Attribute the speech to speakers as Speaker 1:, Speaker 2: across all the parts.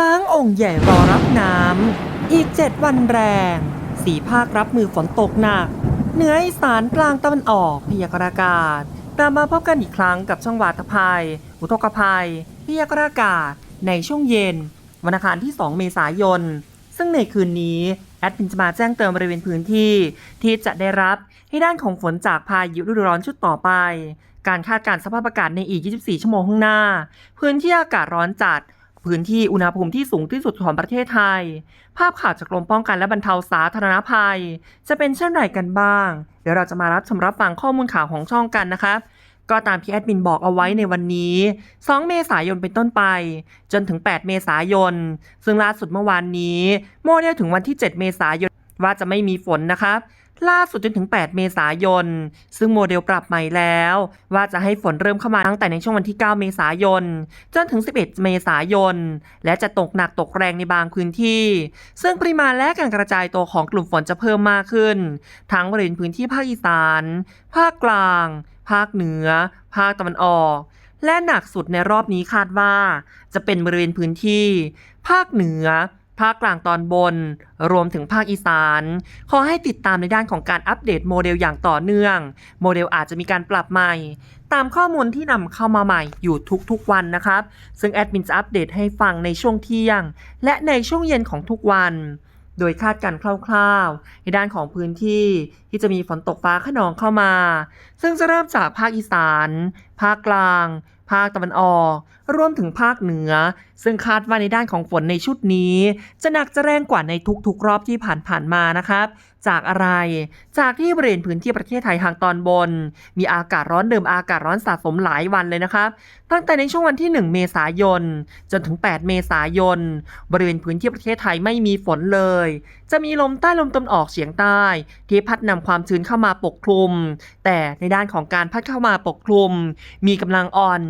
Speaker 1: ล้างองค์ใหญ่รอรับน้ำ อีกเจ็ดวันแรง สีภาครับมือฝนตกหนัก เหนืออีสานกลางตะวันออกพยากรณ์อากาศกลับมาพบกันอีกครั้งกับช่องวาตภัย อุทกภัยพยากรณ์อากาศ ในช่วงเย็น วันอังคารที่ 2 เมษายน ซึ่งในคืนนี้ แอดมินจะมาแจ้งเตือนบริเวณพื้นที่ ที่จะได้รับให้ด้านของฝนจากพายุฤดูร้อนชุดต่อไป การคาดการณ์สภาพอากาศในอีก 24 ชั่วโมงข้างหน้า พื้นที่อากาศร้อนจัด พื้นที่อุณหภูมิที่สูงที่สุดของประเทศไทย ภาพข่าวจากกรมป้องกันและบรรเทาสาธารณภัย จะเป็นเช่นไรกันบ้าง เดี๋ยวเราจะมารับชมรับฟังข้อมูลข่าวของช่องกันนะครับก็ตามที่แอดมินบอกเอาไว้ในวันนี้ 2 เมษายนเป็นต้นไป จนถึง 8 เมษายน ซึ่งล่าสุดเมื่อวานนี้ โมเดลถึงวันที่ 7 เมษายนว่าจะไม่มีฝนนะครับ ล่าสุดจนถึง 8 เมษายน ซึ่งโมเดลปรับใหม่แล้ว ว่าจะให้ฝนเริ่มเข้ามาตั้งแต่ในช่วงวันที่ 9 เมษายน จนถึง 11 เมษายน และจะตกหนักตกแรงในบางพื้นที่ ซึ่งปริมาณและการกระจายตัวของกลุ่มฝนจะเพิ่มมากขึ้น ทั้งบริเวณพื้นที่ภาคอีสาน ภาคกลาง ภาคเหนือ ภาคตะวันออก และหนักสุดในรอบนี้คาดว่า จะเป็นบริเวณพื้นที่ ภาคเหนือ ภาคกลางตอนบน รวมถึงภาคอีสาน ขอให้ติดตามในด้านของการอัปเดตโมเดลอย่างต่อเนื่อง โมเดลอาจจะมีการปรับใหม่ ตามข้อมูลที่นำเข้ามาใหม่อยู่ทุกๆวันนะครับ ซึ่งแอดมินจะอัปเดตให้ฟังในช่วงเที่ยง และในช่วงเย็นของทุกวันโดยคาดการณ์คร่าวๆ ในด้านของพื้นที่ที่จะมีฝนตกฟ้าขนองเข้ามา ซึ่งจะเริ่มจากภาคอีสาน ภาคกลาง ภาคตะวันออก รวมถึงภาคเหนือ ซึ่งคาดว่าในด้านของฝนในชุดนี้ จะหนักจะแรงกว่าในทุกๆรอบที่ผ่านๆมานะครับ จากอะไร จากที่บริเวณพื้นที่ประเทศไทยทางตอนบน มีอากาศร้อนเดิมอากาศร้อนสะสมหลายวันเลยนะครับ ตั้งแต่ในช่วงวันที่ 1 เมษายน จนถึง 8 เมษายน บริเวณพื้นที่ประเทศไทยไม่มีฝนเลย จะมีลมใต้ลมตะวันออกเฉียงใต้ ที่พัดนำความชื้นเข้ามาปกคลุม แต่ในด้านของการพัดเข้ามาปกคลุม มีกำลังอ่อน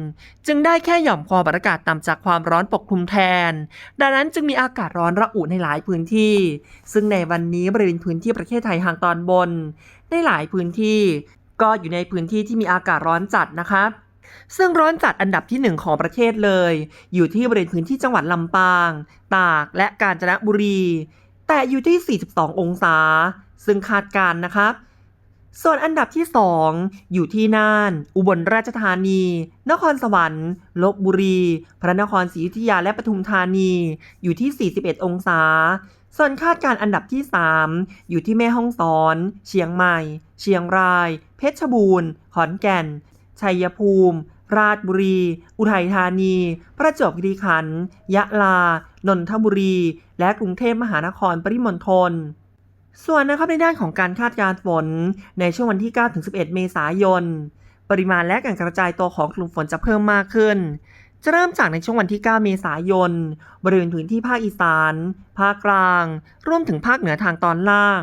Speaker 1: จึงได้แค่หย่อมความกดอากาศต่ำจากความร้อนปกคลุมแทน ดังนั้นจึงมีอากาศร้อนระอุในหลายพื้นที่ ซึ่งในวันนี้บริเวณพื้นที่ประเทศไทยทางตอนบน ในหลายพื้นที่ ก็อยู่ในพื้นที่ที่มีอากาศร้อนจัดนะครับซึ่งร้อนจัดอันดับที่หนึ่งของประเทศเลย อยู่ที่บริเวณพื้นที่จังหวัดลำปาง ตากและกาญจนบุรี แต่อยู่ที่ 42 องศา ซึ่งคาดการณ์นะครับ ส่วนอันดับที่ 2 อยู่ที่น่าน อุบลราชธานี นครสวรรค์ ลบบุรี พระนครศรีอยุธยาและปทุมธานี อยู่ที่ 41 องศา ส่วนคาดการอันดับที่ 3 อยู่ที่แม่ฮ่องสอน เชียงใหม่ เชียงราย เพชรบูรณ์ ขอนแก่น ชัยภูมิ ราชบุรี อุทัยธานี ประจวบคีรีขันธ์ ยะลา นนทบุรี และกรุงเทพมหานครปริมณฑล ส่วนนะครับในด้านของการคาดการณ์ฝน ในช่วงวันที่ 9-11 เมษายน ปริมาณและการกระจายตัวของกลุ่มฝนจะเพิ่มมากขึ้น จะเริ่มจากในช่วงวันที่ 9 เมษายน บริเวณพื้นที่ภาคอีสาน ภาคกลาง รวมถึงภาคเหนือทางตอนล่าง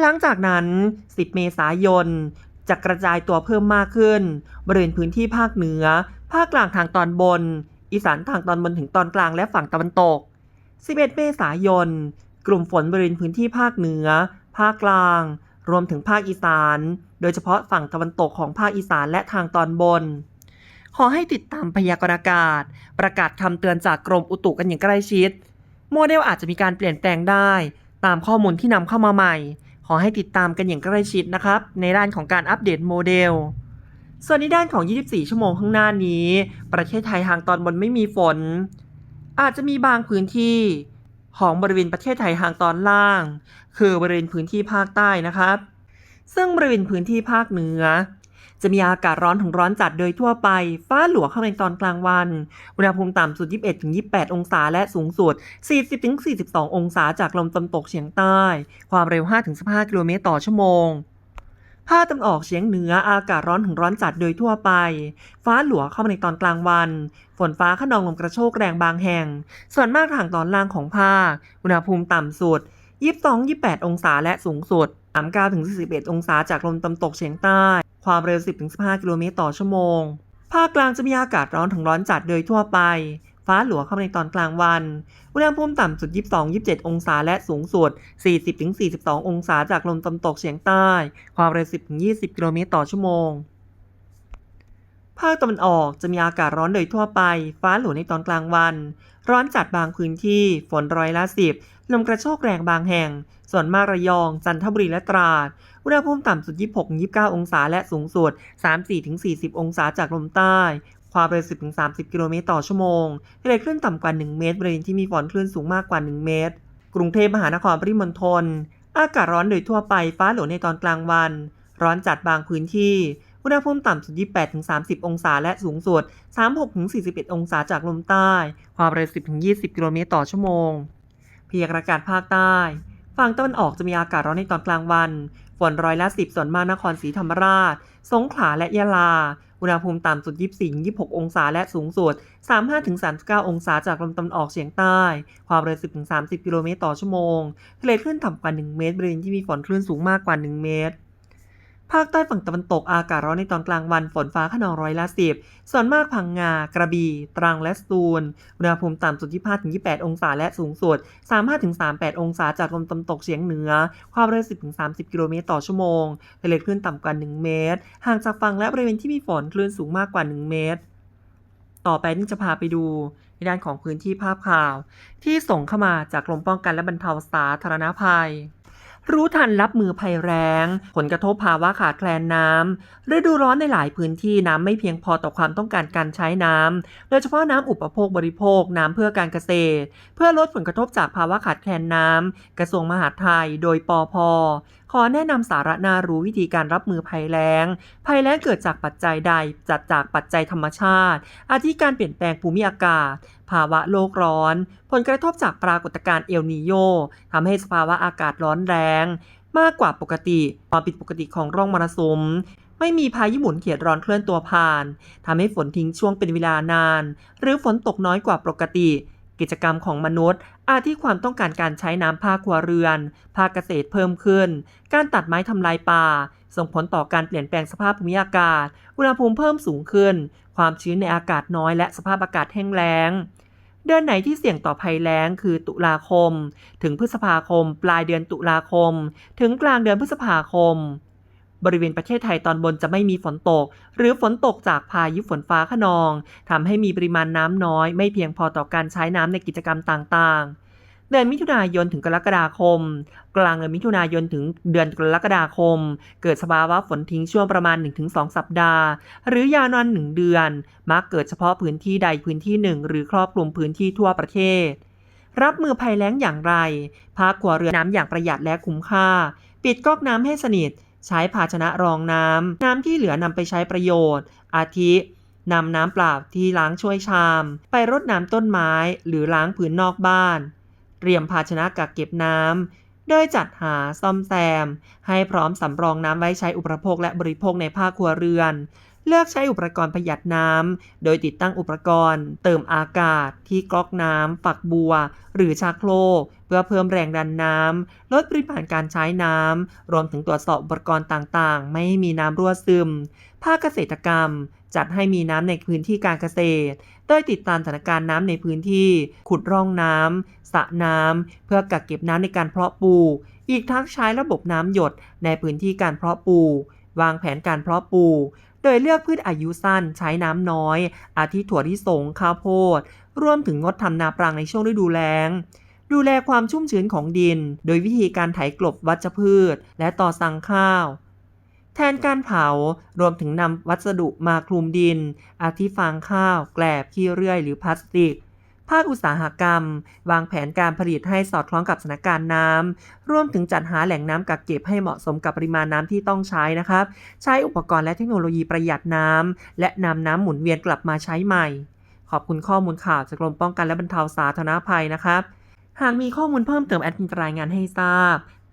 Speaker 1: หลังจากนั้น 10 เมษายน จะกระจายตัวเพิ่มมากขึ้น บริเวณพื้นที่ภาคเหนือ ภาคกลางทางตอนบน อีสานทางตอนบนถึงตอนกลางและฝั่งตะวันตก 11 เมษายน กลุ่มฝนบริเวณพื้นที่ภาคเหนือ ภาคกลาง รวมถึงภาคอีสาน โดยเฉพาะฝั่งตะวันตกของภาคอีสานและทางตอนบน ขอให้ติดตามพยากรณ์อากาศ ประกาศคำเตือนจากกรมอุตุกันอย่างใกล้ชิด โมเดลอาจจะมีการเปลี่ยนแปลงได้ ตามข้อมูลที่นำเข้ามาใหม่ ขอให้ติดตามกันอย่างใกล้ชิดนะครับ ในด้านของการอัปเดตโมเดลส่วนในด้านของ 24 ชั่วโมงข้างหน้านี้ ประเทศไทยทางตอนบนไม่มีฝน อาจจะมีบางพื้นที่ ของบริเวณประเทศไทยทางตอนล่าง คือบริเวณพื้นที่ภาคใต้นะครับ ซึ่งบริเวณพื้นที่ภาคเหนือ จะมีอากาศร้อนถึงร้อนจัดโดยทั่วไป ฟ้าหลัวเข้าในตอนกลางวัน อุณหภูมิต่ำสุด 21-28 องศา และสูงสุด 40-42 องศาจากลมตะวันตกเฉียงใต้ ความเร็ว 5-15 กิโลเมตรต่อชั่วโมง ภาคตะวันออกเฉียงเหนืออากาศร้อนถึงร้อนจัดโดยทั่วไป ฟ้าหลัวเข้ามาในตอนกลางวัน ฝนฟ้าขนองลมกระโชกแรงบางแห่ง ส่วนมากทางตอนล่างของภาค อุณหภูมิต่ำสุด 22-28 องศาและสูงสุด 39-41 องศาจากลมตะวันตกเฉียงใต้ ความเร็ว 10-15 กิโลเมตรต่อชั่วโมง ภาคกลางจะมีอากาศร้อนถึงร้อนจัดโดยทั่วไป ฟ้าหลัวเข้ามาในตอนกลางวัน อุณหภูมิต่ำสุด 22-27 องศาและสูงสุด 40-42 องศาจากลมตะวันตกเฉียงใต้ ความเร็ว 10-20 กิโลเมตรต่อชั่วโมง ภาคตะวันออกจะมีอากาศร้อนโดยทั่วไป ฟ้าหลัวในตอนกลางวัน ร้อนจัดบางพื้นที่ ฝนร้อยละสิบลมกระโชกแรงบางแห่ง ส่วนมากระยอง จันทบุรีและตราด อุณหภูมิต่ำสุด 26-29 องศาและสูงสุด 34-40 องศาจากลมใต้ ความเร็ว 10-30 กิโลเมตรต่อชั่วโมงทะเลคลื่นต่ำกว่า 1 เมตรบริเวณที่มีฝนคลื่นสูงมากกว่า 1 เมตร กรุงเทพมหานครปริมณฑลอากาศร้อนโดยทั่วไปฟ้าหลวในตอนกลางวัน ร้อนจัดบางพื้นที่ อุณหภูมิต่ำสุด 28-30 องศาและสูงสุด 36-41 องศาจากลมใต้ ความเร็ว 10-20 กิโลเมตรต่อชั่วโมงพยากรณ์อากาศภาคใต้ฝั่งตะวันออกจะมีอากาศร้อนในตอนกลางวัน ฝนร้อยละ10ส่วนมากนครศรีธรรมราช สงขลาและยะลา อุณหภูมิต่ำสุด 24-26 องศาและสูงสุด 35-39 องศาจากลมตะวันออกเฉียงใต้ ความเร็ว 10-30 กิโลเมตรต่อชั่วโมง ทะเลคลื่นต่ำกว่า 1 เมตรบริเวณที่มีฝนคลื่นสูงมากกว่า 1 เมตร ภาคใต้ฝั่งตะวันตกอากาศร้อนในตอนกลางวันฝนฟ้าขนองร้อยละสิบส่วนมากพังงา กระบี่ ตรังและสตูลอุณหภูมิต่ำสุด 25-28 องศาและสูงสุด 35-38 องศาจากลมตะวันตกเฉียงเหนือ ความเร็ว 10-30 กิโลเมตรต่อชั่วโมงทะเลคลื่นต่ำกว่า 1 เมตร ห่างจากฝั่งและบริเวณที่มีฝนคลื่นสูงมากกว่า 1 เมตร ต่อไปนี่จะพาไปดูในด้านของพื้นที่ภาพข่าว ที่ส่งเข้ามาจากกรมป้องกันและบรรเทาสาธารณภัย รู้ทันรับมือภัยแรงผลกระทบภาวะขาดแคลนน้ำฤดูร้อนในหลายพื้นที่น้ำไม่เพียงพอต่อความต้องการการใช้น้ำโดยเฉพาะน้ำอุปโภคบริโภค น้ำเพื่อการเกษตร เพื่อลดผลกระทบจากภาวะขาดแคลนน้ำกระทรวงมหาดไทย โดยปอพขอแนะนำสาระน่ารู้วิธีการรับมือภัยแล้ง ภัยแล้งเกิดจากปัจจัยใด จัดจากปัจจัยธรรมชาติ อาทิการเปลี่ยนแปลงภูมิอากาศ ภาวะโลกร้อน ผลกระทบจากปรากฏการณ์เอลนีโยทำให้สภาวะอากาศร้อนแรงมากกว่าปกติความผิดปกติของร่องมรสุม ไม่มีพายุหมุนเขตร้อนเคลื่อนตัวผ่าน ทำให้ฝนทิ้งช่วงเป็นเวลานาน หรือฝนตกน้อยกว่าปกติ กิจกรรมของมนุษย์ อาทิความต้องการการใช้น้ำภาคครัวเรือน ภาคเกษตรเพิ่มขึ้น การตัดไม้ทำลายป่า ส่งผลต่อการเปลี่ยนแปลงสภาพภูมิอากาศ อุณหภูมิเพิ่มสูงขึ้น ความชื้นในอากาศน้อยและสภาพอากาศแห้งแล้ง เดือนไหนที่เสี่ยงต่อภัยแล้งคือตุลาคม ถึงพฤษภาคม ปลายเดือนตุลาคม ถึงกลางเดือนพฤษภาคม บริเวณประเทศไทยตอนบนจะไม่มีฝนตก หรือฝนตกจากพายุฝนฟ้าขนองทำให้มีปริมาณน้ำน้อย ไม่เพียงพอต่อการใช้น้ำในกิจกรรมต่างๆเดือนมิถุนายนถึงกรกฎาคม กลางเดือนมิถุนายนถึงเดือนกรกฎาคม เกิดสภาวะฝนทิ้งช่วงประมาณ 1-2 สัปดาห์ หรือยาวนานหนึ่งเดือน มักเกิดเฉพาะพื้นที่ใดพื้นที่หนึ่ง หรือครอบคลุมพื้นที่ทั่วประเทศ รับมือภัยแล้งอย่างไร ภาคครัวเรือนน้ำอย่างประหยัดและคุ้มค่า ปิดก๊อกน้ำให้สนิท ใช้ภาชนะรองน้ำ น้ำที่เหลือนำไปใช้ประโยชน์ อาทินำน้ำเปล่าที่ล้างช่วยชาม ไปรดน้ำต้นไม้หรือล้างพื้นนอกบ้าน เตรียมภาชนะกักเก็บน้ำ โดยจัดหาซ่อมแซม ให้พร้อมสำรองน้ำไว้ใช้อุปโภคและบริโภคในภาคครัวเรือน เลือกใช้อุปกรณ์ประหยัดน้ำ โดยติดตั้งอุปกรณ์ เติมอากาศ ที่ก๊อกน้ำฝักบัว หรือชักโครกเพื่อเพิ่มแรงดันน้ำ ลดปริมาณการใช้น้ำ รวมถึงตรวจสอบอุปกรณ์ต่างๆ ไม่ให้มีน้ำรั่วซึม ภาคเกษตรกรรม จัดให้มีน้ำในพื้นที่การเกษตร โดยติดตามสถานการณ์น้ำในพื้นที่ ขุดร่องน้ำสระน้ำ เพื่อกักเก็บน้ำในการเพาะปลูก อีกทั้งใช้ระบบน้ำหยดในพื้นที่การเพาะปลูก วางแผนการเพาะปลูก โดยเลือกพืชอายุสั้นใช้น้ำน้อย อาทิถั่วที่สงข้าวโพด รวมถึงงดทำนาปรังในช่วงฤดูแล้ง ดูแลความชุ่มชื้นของดิน โดยวิธีการไถกลบวัชพืช และต่อสังข้าว แทนการเผารวมถึงนำวัสดุมาคลุมดิน อาทิฟางข้าว แกลบขี้เรื่อยหรือพลาสติก ภาคอุตสาหกรรม วางแผนการผลิตให้สอดคล้องกับสถานการณ์น้ำร่วมถึงจัดหาแหล่งน้ำกักเก็บให้เหมาะสมกับปริมาณน้ำที่ต้องใช้นะครับ ใช้อุปกรณ์และเทคโนโลยีประหยัดน้ำและนำน้ำหมุนเวียนกลับมาใช้ใหม่ ขอบคุณข้อมูลข่าวจากกรมป้องกันและบรรเทาสาธารณภัยนะครับ หากมีข้อมูลเพิ่มเติมแอดมินรายงานให้ทราบ